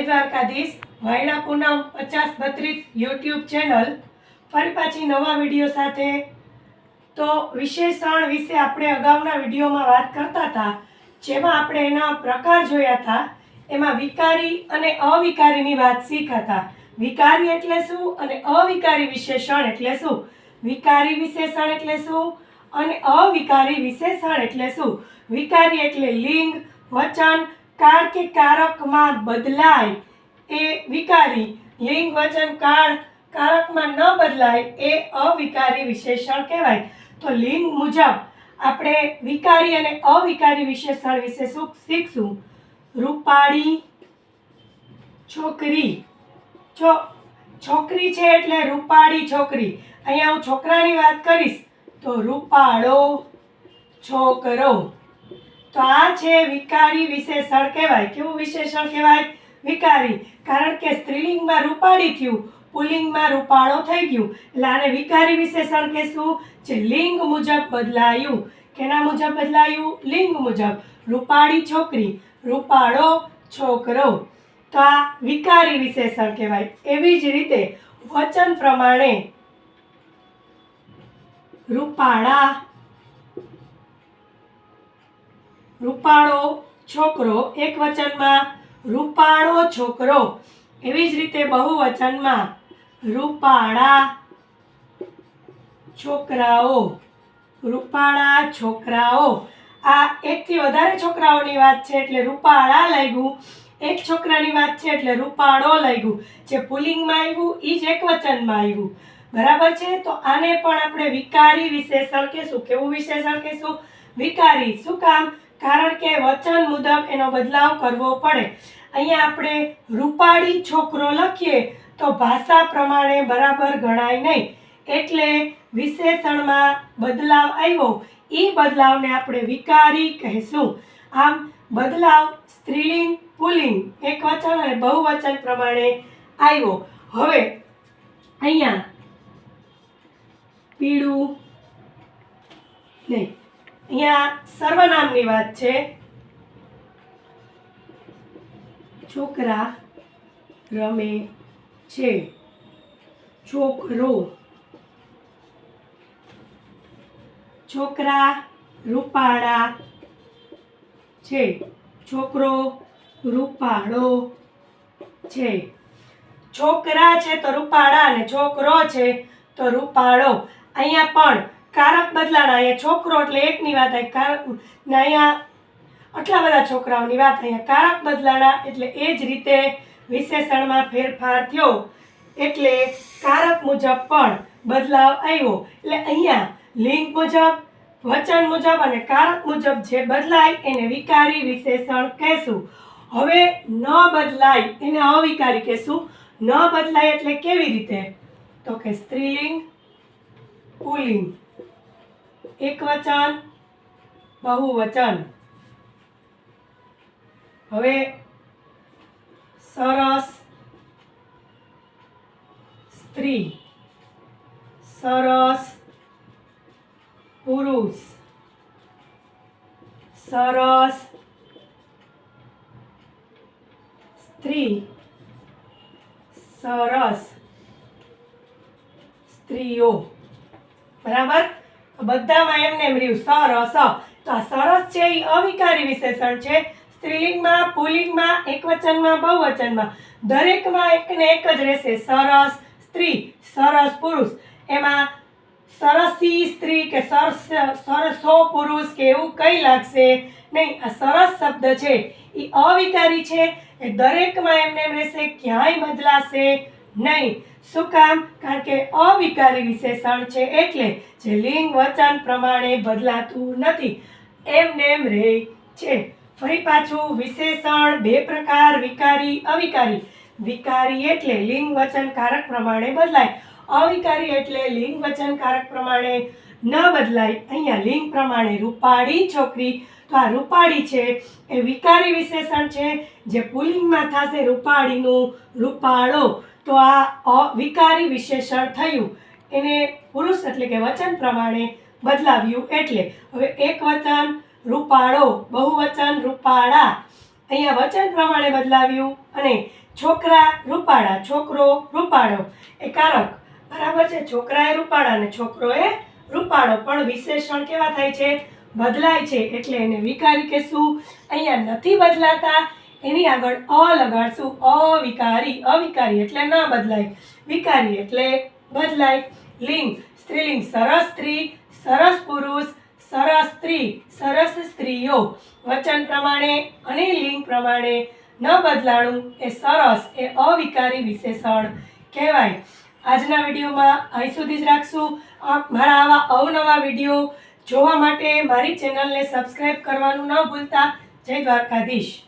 દ્વારકાધીશ, વાયણા પૂનમ, પચાસ બત્રીસ YouTube channel. ફરી પાછી નવા વીડિયો સાથે. તો વિશેષણ વિશે આપણે અગાઉના વિડીયોમાં વાત કરતા હતા, જેમાં આપણે એના પ્રકાર જોયા હતા. એમાં વિકારી અને અવિકારીની વાત શીખ્યા હતા વિકારી એટલે શું અને અવિકારી વિશેષણ એટલે શું? વિકારી વિશેષણ એટલે શું અને અવિકારી વિશેષણ એટલે શું? વિકારી એટલે લિંગ, વચન કાળ કે કારકમાં બદલાય એ વિકારી. લિંગ વચન કાળ કારકમાં ન બદલાય એ અવિકારી વિશેષણ કહેવાય. તો લિંગ મુજબ આપણે વિકારી અને અવિકારી વિશેષણ વિશે શું શીખશું? રૂપાળી છોકરી. છો છોકરી છે એટલે રૂપાળી છોકરી. અહીંયા હું છોકરાની વાત કરીશ. તો રૂપાળો છોકરો. તો આ છે વિકારી વિશેષણ કહેવાય. કેવું વિશેષણ કહેવાય? વિકારી. કારણ કે સ્ત્રીલિંગમાં રૂપાળી થયું. પુલિંગમાં રૂપાળો થઈ ગયું. એટલે આને વિકારી વિશેષણ કહેશું. જે લિંગ મુજબ બદલાયું. કેના મુજબ બદલાયું? લિંગ મુજબ. રૂપાળી છોકરી, રૂપાળો છોકરો. તો આ વિકારી વિશેષણ કહેવાય. એવી જ રીતે વચન પ્રમાણે રૂપાળા રૂપાળો છોકરો એક વચનમાં રૂપાળો છોકરો. એવી જ રીતે બહુવચનમાં રૂપાળા છોકરાઓ. રૂપાળા છોકરાઓ. આ એકથી વધારે છોકરાઓની વાત છે એટલે રૂપાળા લાગ્યું. એક છોકરાની વાત છે એટલે રૂપાળો લાગ્યું. જે પુલિંગમાં આવ્યું એ જ એક વચનમાં આવ્યું. બરાબર છે? તો આને પણ આપણે વિકારી વિશેષણ કહેશું કેવું વિશેષણ કહેશું વિકારી. શું કામ? કારણ કે વચન મુજબ એનો બદલાવ કરવો પડે. અહીંયા આપણે રૂપાળી છોકરો લખીએ તો ભાષા પ્રમાણે બરાબર ગણાય નહીં. એટલે વિશેષણમાં બદલાવ આવ્યો. એ બદલાવને આપણે વિકારી કહેશું. આમ બદલાવ સ્ત્રીલિંગ, પુલિંગ એક વચન અને બહુવચન પ્રમાણે આવ્યો. હવે અહીંયા પીળું નહીં. અહીંયા સર્વનામની વાત છે. છોકરા રમે છે. છોકરો. છોકરા રૂપાળા છે. છોકરો રૂપાળો છે. છોકરા છે તો રૂપાળા અને છોકરો છે તો રૂપાળો. અહીંયા પણ કારક બદલાણા, અહીંયા છોકરો એટલે એકની વાત આવી કારક ને અહીંયા આટલા બધા છોકરાઓની વાત અહીંયા કારક બદલાણા એટલે એ જ રીતે વિશેષણમાં ફેરફાર થયો. એટલે કારક મુજબ પણ બદલાવ આવ્યો. એટલે અહીંયા લિંગ મુજબ, વચન મુજબ અને કારક મુજબ જે બદલાય એને વિકારી વિશેષણ કહેશું. હવે ન બદલાય એને અવિકારી કહેશું. ન બદલાય એટલે કેવી રીતે? તો કે સ્ત્રીલિંગ પુલ્લિંગ એક વચન બહુવચન હવે સરસ સ્ત્રી સરસ પુરુષ સરસ સ્ત્રી સરસ સ્ત્રીઓ બરાબર બધામાં એમને એમ રહ્યું, સરસ તો આ સરસ છે એ અવિકારી વિશેષણ છે. સ્ત્રીલિંગમાં, પુલિંગમાં, એકવચનમાં, બહુવચનમાં દરેકમાં એકને એક જ રહેશે. સરસ સ્ત્રી, સરસ પુરુષ. એમાં સરસી સ્ત્રી કે સરસ, સરસો પુરુષ કે એવું કઈ લાગશે નહીં. આ સરસ શબ્દ છે. એ અવિકારી છે. એ દરેકમાં એમને એમ રહેશે, ક્યાંય બદલાશે નહીં. શું કામ? કારણ કે અવિકારી વિશેષણ છે એટલે જે લિંગ વચન પ્રમાણે બદલાતું નથી. એમનેમ એમ રહે છે. ફરી પાછું વિશેષણ, બે પ્રકાર, વિકારી, અવિકારી. વિકારી એટલે લિંગ વચન કારક પ્રમાણે બદલાય. અવિકારી એટલે લિંગ વચન કારક પ્રમાણે ન બદલાય. અહીંયા લિંગ પ્રમાણે રૂપાળી છોકરી. તો આ રૂપાળી છે એ વિકારી વિશેષણ છે જે પુલિંગમાં થશે રૂપાળીનું રૂપાળો. તો આ અવિકારી વિશેષણ થયું. એને પુરુષ એટલે કે વચન પ્રમાણે બદલાવ્યું એટલે. હવે એક વચન રૂપાળો, બહુવચન રૂપાળા. અહીંયા વચન પ્રમાણે બદલાવ્યું અને છોકરા રૂપાળા, છોકરો રૂપાળો. એ કારક. બરાબર છે, છોકરાએ રૂપાળા અને છોકરોએ રૂપાળો. પણ વિશેષણ કેવા થાય છે? બદલાય છે. એટલે એને વિકારી કહેશું. અહીંયા નથી બદલાતા. એની આગળ અ લગાડશું. અવિકારી. અવિકારી એટલે ન બદલાય. વિકારી એટલે બદલાય. લિંગ. સ્ત્રીલિંગ. સરસ સ્ત્રી, સરસ પુરુષ, સરસ સ્ત્રી, સરસ સ્ત્રીઓ. વચન પ્રમાણે અને લિંગ પ્રમાણે ન બદલાણું એ સરસ, એ અવિકારી વિશેષણ કહેવાય. આજના વિડીયોમાં અહીં સુધી જ રાખશું. મારા આવા અવનવા વીડિયો જોવા માટે મારી ચેનલને સબસ્ક્રાઈબ કરવાનું ન ભૂલતા. જય દ્વારકાધીશ.